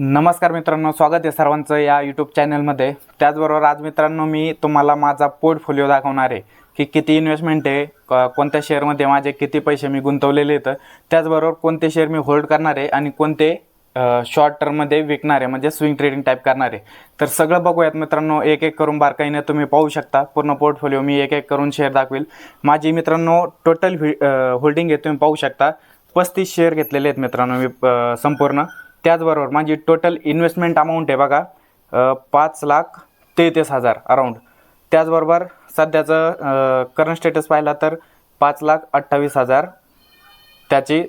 नमस्कार मित्रांनो स्वागत आहे सर्वांचं या यूट्यूब चॅनलमध्ये त्याचबरोबर आज मित्रांनो मी तुम्हाला माझा पोर्टफोलिओ दाखवणार आहे की किती इन्व्हेस्टमेंट आहे क- कोणत्या शेअरमध्ये माझे किती पैसे मी गुंतवलेले आहेत. त्याचबरोबर कोणते शेअर मी होल्ड करणार आहे आणि कोणते शॉर्ट टर्ममध्ये विकणार आहे म्हणजे स्विंग ट्रेडिंग टाईप करणार आहे. तर सगळं बघूयात मित्रांनो एक एक करून बारकाईने तुम्ही पाहू शकता. पूर्ण पोर्टफोलिओ मी एक एक करून शेअर दाखवेल. माझी मित्रांनो टोटल होल्डिंग आहे तुम्ही पाहू शकता. पस्तीस शेअर घेतलेले आहेत मित्रांनो मी संपूर्ण. त्याचबरोबर माझी टोटल इन्व्हेस्टमेंट अमाऊंट आहे बघा पाच लाख तेहतीस हजार अराऊंड त्याचबरोबर सध्याचं करंट स्टेटस पाहिला तर पाच लाख अठ्ठावीस हजार त्याची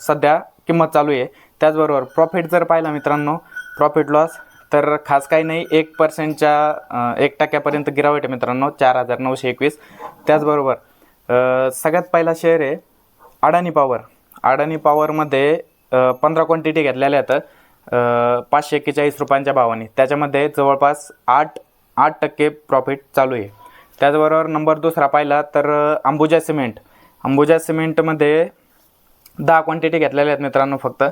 सध्या किंमत चालू आहे. त्याचबरोबर प्रॉफिट जर पाहिला मित्रांनो प्रॉफिट लॉस तर खास काही नाही एक पर्सेंटच्या एक टक्क्यापर्यंत गिरावट आहे मित्रांनो चार हजार नऊशे एकवीस. त्याचबरोबर सगळ्यात पहिला शेअर आहे अडाणी पॉवर अडाणी पॉवरमध्ये पंधरा क्वांटिटी घेतलेल्या आहेत. पाचशे एक्केचाळीस रुपयांच्या भावाने. त्याच्यामध्ये जवळपास आठ आठ टक्के प्रॉफिट चालू आहे. त्याचबरोबर नंबर दुसरा पाहिला तर अंबुजा सिमेंट अंबुजा सिमेंटमध्ये दहा क्वांटिटी घेतलेल्या आहेत मित्रांनो फक्त.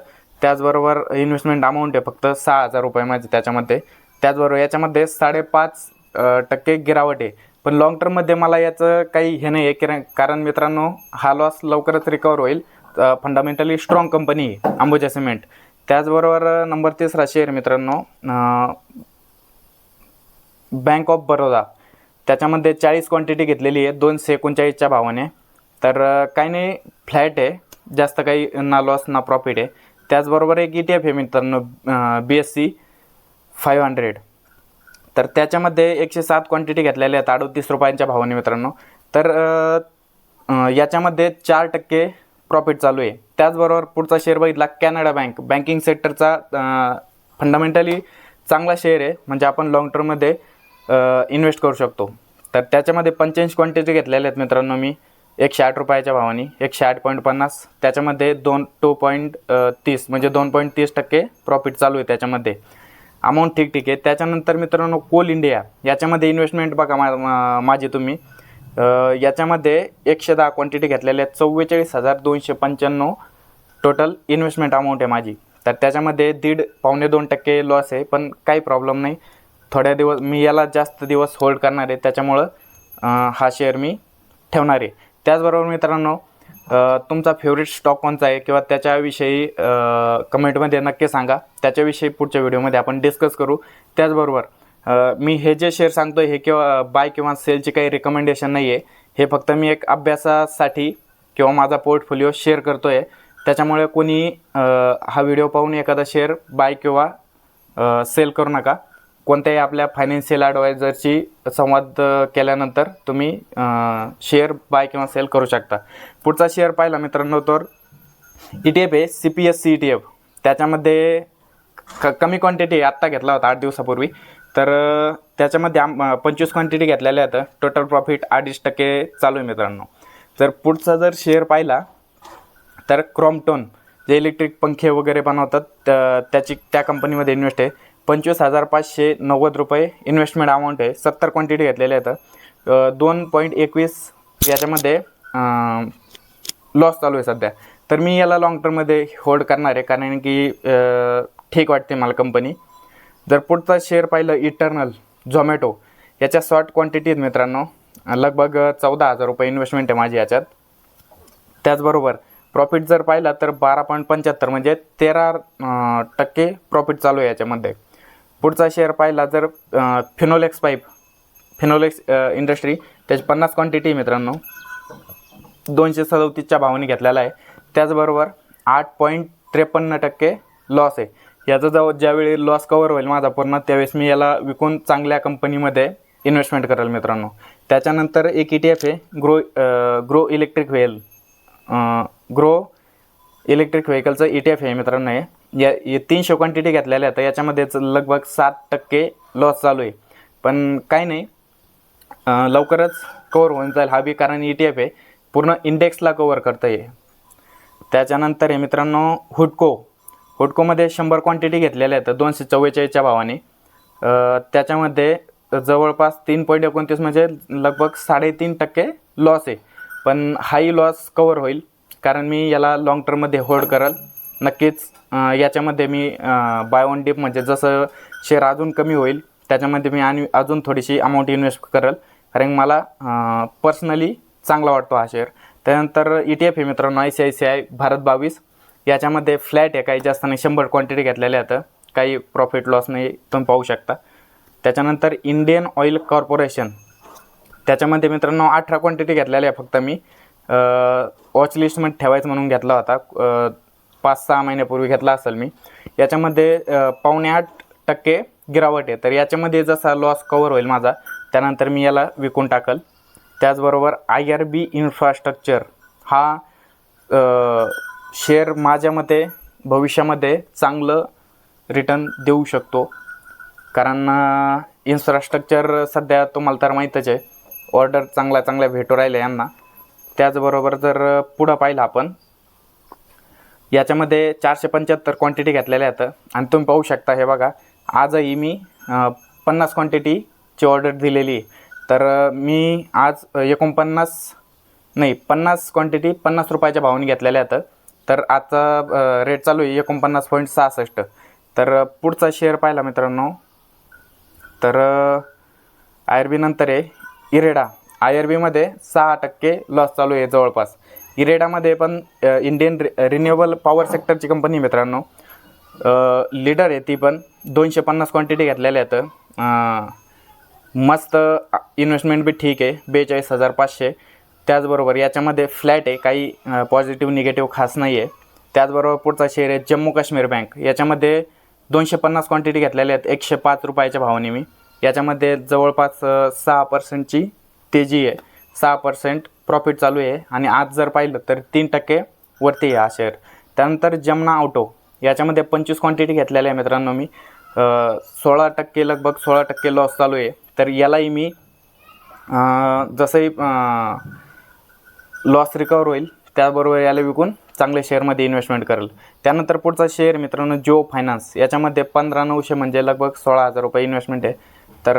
त्याचबरोबर इन्व्हेस्टमेंट अमाऊंट आहे फक्त सहा हजार रुपये माझे त्याच्यामध्ये. त्याचबरोबर याच्यामध्ये साडेपाच टक्के गिरावट आहे. पण लॉंग टर्ममध्ये मला याचं काही हे नाही आहे किरा- कारण मित्रांनो हा लॉस लवकरच रिकवर होईल. फंडामेंटली स्ट्रॉंग कंपनी आहे अंबुजा सिमेंट त्याचबरोबर नंबर तिसरा शेअर मित्रांनो. बँक ऑफ बरोदा त्याच्यामध्ये चाळीस क्वांटिटी घेतलेली आहे दोनशे एकोणचाळीसच्या भावाने. तर काही नाही फ्लॅट आहे. जास्त काही ना लॉस ना प्रॉफिट आहे. त्याचबरोबर एक ई टी एफ आहे मित्रांनो B S C five hundred तर त्याच्यामध्ये एकशे सात क्वांटिटी घेतलेल्या आहेत अडतीस रुपयांच्या भावाने मित्रांनो. तर याच्यामध्ये चार टक्के प्रॉफिट चालू आहे. त्याचबरोबर पुढचा शेअर बघितला कॅनडा बँक बँकिंग सेक्टरचा फंडामेंटली चांगला शेअर आहे. म्हणजे आपण लाँग टर्ममध्ये इन्व्हेस्ट करू शकतो. तर त्याच्यामध्ये पंच्याऐंशी क्वांटिटी घेतलेल्या आहेत मित्रांनो मी. एकशे आठ रुपयाच्या भावाने. एकशे आठ पॉईंट पन्नास. त्याच्यामध्ये दोन टू पॉईंट तीस. म्हणजे दोन पॉईंट तीस टक्के प्रॉफिट चालू आहे त्याच्यामध्ये. अमाऊंट ठीक ठीक आहे. त्याच्यानंतर मित्रांनो कोल इंडिया याच्यामध्ये इन्व्हेस्टमेंट बघा मा माझी तुम्ही. याच्यामध्ये एकशे दहा क्वांटिटी घेतलेल्या आहेत. चव्वेचाळीस हजार दोनशे पंच्याण्णव टोटल इन्व्हेस्टमेंट अमाऊंट आहे माझी. तर त्याच्यामध्ये दीड पावणे दोन टक्के लॉस आहे पण काही प्रॉब्लेम नाही. थोड्या दिवस मी याला जास्त दिवस होल्ड करणार आहे. त्याच्यामुळं हा शेअर मी ठेवणार आहे. त्याचबरोबर मित्रांनो तुमचा फेवरेट स्टॉक कोणता आहे किंवा त्याच्याविषयी कमेंटमध्ये नक्की सांगा. त्याच्याविषयी पुढच्या व्हिडिओमध्ये आपण डिस्कस करू. त्याचबरोबर मी हे जे शेअर सांगतो हे किंवा बाय किंवा सेलची काही रिकमेंडेशन नाही आहे हे फक्त मी एक अभ्यासासाठी किंवा माझा पोर्टफोलिओ शेअर करतो आहे त्याच्यामुळे कोणी हा व्हिडिओ पाहून एखादा शेअर बाय किंवा सेल करू नका. कोणत्याही आपल्या फायनान्शियल ॲडवायझरशी संवाद केल्यानंतर तुम्ही शेअर बाय किंवा सेल करू शकता. पुढचा शेअर पाहिला मित्रांनो तर ई टी एफ आहे C P S E E T F त्याच्यामध्ये क कमी क्वांटिटी आत्ता घेतला होता आठ दिवसापूर्वी. तर त्याच्यामध्ये आम पंचवीस क्वांटिटी घेतलेल्या आहेत. टोटल प्रॉफिट अडीच टक्के चालू आहे मित्रांनो. जर पुढचा जर शेअर पाहिला तर क्रॉम्प्टोन जे इलेक्ट्रिक पंखे वगैरे बनवतात त्याची त्या कंपनीमध्ये इन्व्हेस्ट आहे. पंचवीस हजार पाचशे नव्वद रुपये इन्व्हेस्टमेंट अमाऊंट आहे. सत्तर क्वांटिटी घेतलेल्या आहेत. दोन पॉईंट एकवीस याच्यामध्ये लॉस चालू आहे सध्या. तर मी याला लाँग टर्ममध्ये होल्ड करणार आहे. कारण की ठीक वाटते मला कंपनी जर पुढचा शेअर पाहिलं इटर्नल झोमॅटो याच्या शॉर्ट क्वांटिटीत मित्रांनो लगभग चौदा हजार रुपये इन्व्हेस्टमेंट आहे माझी याच्यात. त्याचबरोबर प्रॉफिट जर पाहिला तर बारा पॉईंट पंच्याहत्तर म्हणजे तेरा टक्के प्रॉफिट चालू आहे याच्यामध्ये. पुढचा शेअर पाहिला जर फिनोलेक्स पाईप फिनोलेक्स इंडस्ट्री त्याची पन्नास क्वांटिटी मित्रांनो. दोनशे सदोतीसच्या भावाने घेतलेला आहे. त्याचबरोबर आठ पॉईंट त्रेपन्न टक्के लॉस आहे. याचा जेव्हा ज्यावेळी लॉस कवर होईल माझा पूर्ण त्यावेळेस मी याला विकून चांगल्या कंपनीमध्ये इन्व्हेस्टमेंट करेल मित्रांनो. त्याच्यानंतर एक ई टी एफ आहे grow grow electric vehicle grow electric व्हेकलचं E T F आहे मित्रांनो हे. या तीनशे क्वांटिटी घेतलेल्या आहेत याच्यामध्येच लगभग सात टक्के लॉस चालू आहे. पण काही नाही लवकरच कवर होऊन जाईल हा बी कारण ई टी एफ आहे. पूर्ण इंडेक्सला कवर करता आहे त्याच्यानंतर आहे मित्रांनो हुडको हुडकोमध्ये शंभर क्वांटिटी घेतलेल्या आहेत. दोनशे चव्वेचाळीसच्या भावाने. त्याच्यामध्ये जवळपास तीन पॉईंट एकोणतीस म्हणजे लगभग साडेतीन टक्के लॉस आहे. पण हाही लॉस कवर होईल कारण मी याला लाँग टर्ममध्ये होल्ड करल. नक्कीच याच्यामध्ये मी बाय वन डिप म्हणजे जसं शेअर अजून कमी होईल त्याच्यामध्ये मी आणि अजून थोडीशी अमाऊंट इन्व्हेस्ट करेल. कारण मला पर्सनली चांगला वाटतो हा शेअर त्यानंतर ई टी एफ आहे मित्रांनो I C I C I Bharat बावीस. याच्यामध्ये फ्लॅट आहे काही जास्त नाही शंभर क्वांटिटी घेतलेल्या आहेत. काही प्रॉफिट लॉस नाही तुम्ही पाहू शकता. त्याच्यानंतर इंडियन ऑइल कॉर्पोरेशन त्याच्यामध्ये मित्रांनो अठरा क्वांटिटी घेतलेल्या आहे फक्त मी. वॉच लिस्टमध्ये ठेवायचं म्हणून घेतला होता. पाच सहा महिन्यापूर्वी घेतला असेल मी. याच्यामध्ये पावणे आठ टक्के गिरावट आहे. तर याच्यामध्ये जसा लॉस कवर होईल माझा त्यानंतर मी याला विकून टाकल. त्याचबरोबर आय आर बी इन्फ्रास्ट्रक्चर हा शेअर माझ्या मते भविष्यामध्ये चांगलं रिटर्न देऊ शकतो. कारण इन्फ्रास्ट्रक्चर सध्या तुम्हाला तर माहीतच आहे ऑर्डर चांगल्या चांगल्या भेटू राहिल्या यांना. त्याचबरोबर जर पुढं पाहिलं आपण याच्यामध्ये चारशे पंच्याहत्तर क्वांटिटी घेतलेल्या आहेत. आणि तुम्ही पाहू शकता हे बघा आजही मी पन्नास क्वांटिटीची ऑर्डर दिलेली आहे. तर मी आज एकोणपन्नास नाही पन्नास क्वांटिटी पन्नास रुपयाच्या भावाने घेतलेल्या आहेत. तर आजचा रेट चालू आहे एकोणपन्नास पॉईंट सहासष्ट. तर पुढचा शेअर पाहिला मित्रांनो. तर आय आर बी नंतर आहे इरेडा. आय आर बीमध्ये सहा टक्के लॉस चालू आहे जवळपास. इरेडामध्ये पण इंडियन रि रिन्युएबल पॉवर सेक्टरची कंपनी मित्रांनो. लीडर आहे ती पण. दोनशे पन्नास क्वांटिटी घेतलेल्या आहेत. मस्त इन्व्हेस्टमेंट बी ठीक आहे. बेचाळीस हजार पाचशे. त्याचबरोबर याच्यामध्ये फ्लॅट आहे काही पॉझिटिव्ह निगेटिव्ह खास नाही आहे त्याचबरोबर पुढचा शेअर आहे जम्मू काश्मीर बँक याच्यामध्ये दोनशे पन्नास क्वांटिटी घेतलेल्या आहेत एकशे पाच रुपयाच्या भावाने मी. याच्यामध्ये जवळपास सहा पर्सेंटची तेजी आहे. सहा पर्सेंट प्रॉफिट चालू आहे आणि आज जर पाहिलं तर तीन टक्के वरती आहे हा शेअर त्यानंतर जमना ऑटो याच्यामध्ये पंचवीस क्वांटिटी घेतलेल्या आहे मित्रांनो मी. सोळा टक्के लगभग सोळा टक्के लॉस चालू आहे. तर यालाही मी जसंही लॉस रिकवर होईल त्याबरोबर याला विकून चांगल्या शेअरमध्ये इन्व्हेस्टमेंट करेल. त्यानंतर पुढचा शेअर मित्रांनो जिओ फायनान्स याच्यामध्ये पंधरा नऊशे म्हणजे लगभग सोळा हजार रुपये इन्व्हेस्टमेंट आहे. तर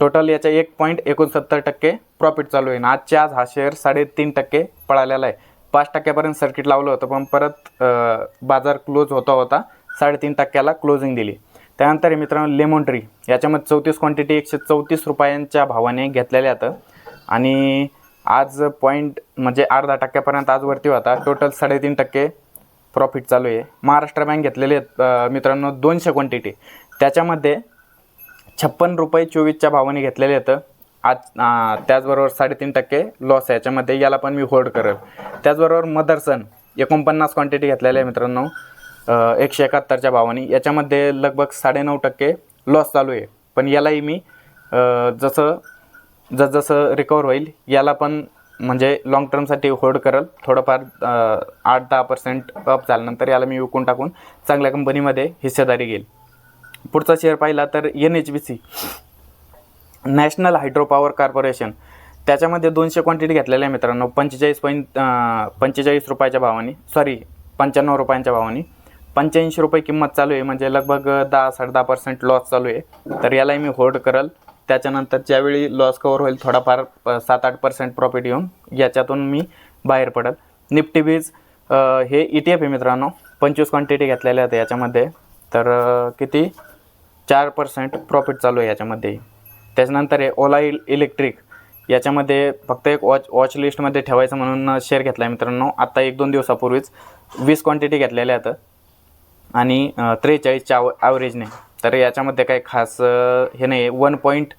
टोटल याच्या एक पॉईंट एकोणसत्तर टक्के प्रॉफिट चालू आहे. आजच्या आज हा शेअर साडेतीन टक्के पळालेला आहे. पाच टक्क्यापर्यंत सर्किट लावलं होतं पण परत बाजार क्लोज होता होता साडेतीन टक्क्याला क्लोजिंग दिली. त्यानंतर हे मित्रांनो लेमन ट्री याच्यामध्ये चौतीस क्वांटिटी एकशे चौतीस रुपयांच्या भावाने घेतलेल्या आहेत. आणि आज पॉईंट म्हणजे अर्धा टक्क्यापर्यंत आज वरती होता. टोटल साडेतीन टक्के प्रॉफिट चालू आहे. महाराष्ट्र बँक घेतलेले आहेत मित्रांनो दोनशे क्वांटिटी त्याच्यामध्ये छप्पन रुपये चोवीसच्या भावाने घेतलेले आहेत. आज त्याचबरोबर साडेतीन टक्के लॉस आहे. याच्यामध्ये याला पण मी होल्ड करेल. त्याचबरोबर मदरसन एकोणपन्नास क्वांटिटी घेतलेले आहे मित्रांनो एकशे एकाहत्तरच्या भावाने. याच्यामध्ये लगभग साडेनऊ टक्के लॉस चालू आहे. पण यालाही मी जसं जसजसं रिकवर होईल याला पण म्हणजे लॉंग टर्मसाठी होल्ड करल. थोडंफार आठ दहा पर्सेंट अप झाल्यानंतर याला मी विकून टाकून चांगल्या कंपनीमध्ये हिस्सेदारी घेईल. पुढचा शेअर पाहिला तर N H B C national hydro power corporation त्याच्यामध्ये दोनशे क्वांटिटी घेतलेल्या आहे मित्रांनो. पंचेचाळीस पॉईंट पंचेचाळीस रुपयाच्या भावाने सॉरी पंच्याण्णव रुपयांच्या भावाने. पंच्याऐंशी रुपये किंमत चालू आहे. म्हणजे लगभग दहा साडे दहा पर्सेंट लॉस चालू आहे. तर यालाही मी होल्ड करल. त्याच्यानंतर ज्यावेळी लॉस कवर होईल थोडाफार सात आठ पर्सेंट प्रॉफिट येऊन याच्यातून मी बाहेर पडेल. निफ्टी बीज हे ई टी एफ आहे मित्रांनो पंचवीस क्वांटिटी घेतलेल्या आहेत याच्यामध्ये. तर किती? चार पर्सेंट प्रॉफिट चालू आहे याच्यामध्ये. त्याच्यानंतर आहे ओला इल इलेक्ट्रिक याच्यामध्ये फक्त एक वॉच वॉच लिस्टमध्ये ठेवायचं म्हणून शेअर घेतला आहे मित्रांनो. आत्ता एक दोन दिवसापूर्वीच वीस क्वांटिटी घेतलेल्या आहेत. आणि त्रेचाळीसच्या आव ॲव्हरेजने तर याच्यामध्ये काही खास हे नाही वन पॉईंट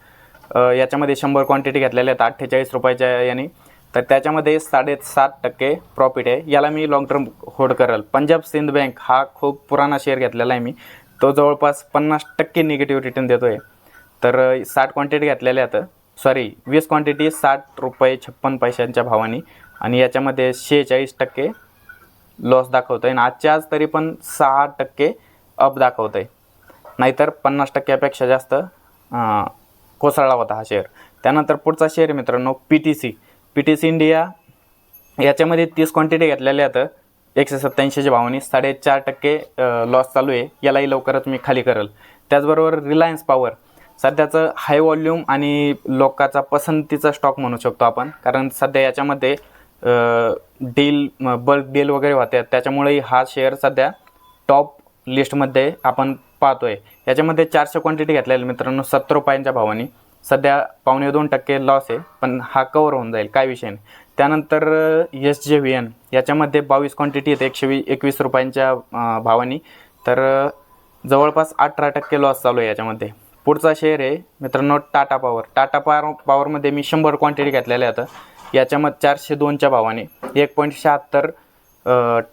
याच्यामध्ये शंभर क्वांटिटी घेतलेल्या आहेत. अठ्ठेचाळीस रुपयाच्या याने. तर त्याच्यामध्ये साडेसात टक्के प्रॉफिट आहे. याला मी लॉंग टर्म होल्ड करेल. पंजाब सिंध बँक हा खूप पुराणा शेअर घेतलेला आहे मी. तो जवळपास पन्नास टक्के निगेटिव्ह रिटर्न देतो आहे तर साठ क्वांटिटी घेतलेल्या आहेत. सॉरी वीस क्वांटिटी साठ रुपये छप्पन पैशांच्या भावाने. आणि याच्यामध्ये शेहेचाळीस टक्के लॉस दाखवतो आहे आणि आजच्या आज तरी पण सहा टक्के अप दाखवतं आहे नाहीतर पन्नास टक्क्यापेक्षा जास्त कोसळला होता हा शेअर त्यानंतर पुढचा शेअर मित्रांनो P T C P T C India याच्यामध्ये तीस क्वांटिटी घेतलेल्या आहेत. एकशे सत्त्याऐंशीच्या भावाने साडेचार टक्के लॉस चालू आहे. यालाही लवकरच मी खाली करेल. त्याचबरोबर रिलायन्स पॉवर सध्याचं हाय व्हॉल्यूम आणि लोकांचा पसंतीचा स्टॉक म्हणू शकतो आपण. कारण सध्या याच्यामध्ये डील बल्क डील वगैरे होत्या त्याच्यामुळे हा शेअर सध्या टॉप लिस्टमध्ये आपण पाहतोय. याच्यामध्ये चारशे क्वांटिटी घेतलेल्या मित्रांनो सत्तर रुपयांच्या भावाने. सध्या पावणे दोन टक्के लॉस आहे पण हा कवर होऊन जाईल काय विषय नाही. त्यानंतर एस जे व्ही एन याच्यामध्ये बावीस क्वांटिटी आहेत एकशे वी एकवीस रुपयांच्या भावानी. तर जवळपास अठरा टक्के लॉस चालू आहे याच्यामध्ये. पुढचा शेअर आहे मित्रांनो टाटा पॉवर. टाटा पॉवर पॉवरमध्ये मी शंभर क्वांटिटी घेतलेल्या आहेत. याच्यामध्ये चारशे दोनच्या भावाने. एक पॉईंट शहात्तर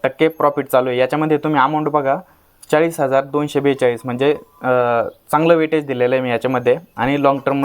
टक्के प्रॉफिट चालू आहे. याच्यामध्ये तुम्ही अमाऊंट बघा. चाळीस हजार दोनशे बेचाळीस म्हणजे चांगलं वेटेज दिलेलं आहे मी याच्यामध्ये. आणि लाँग टर्म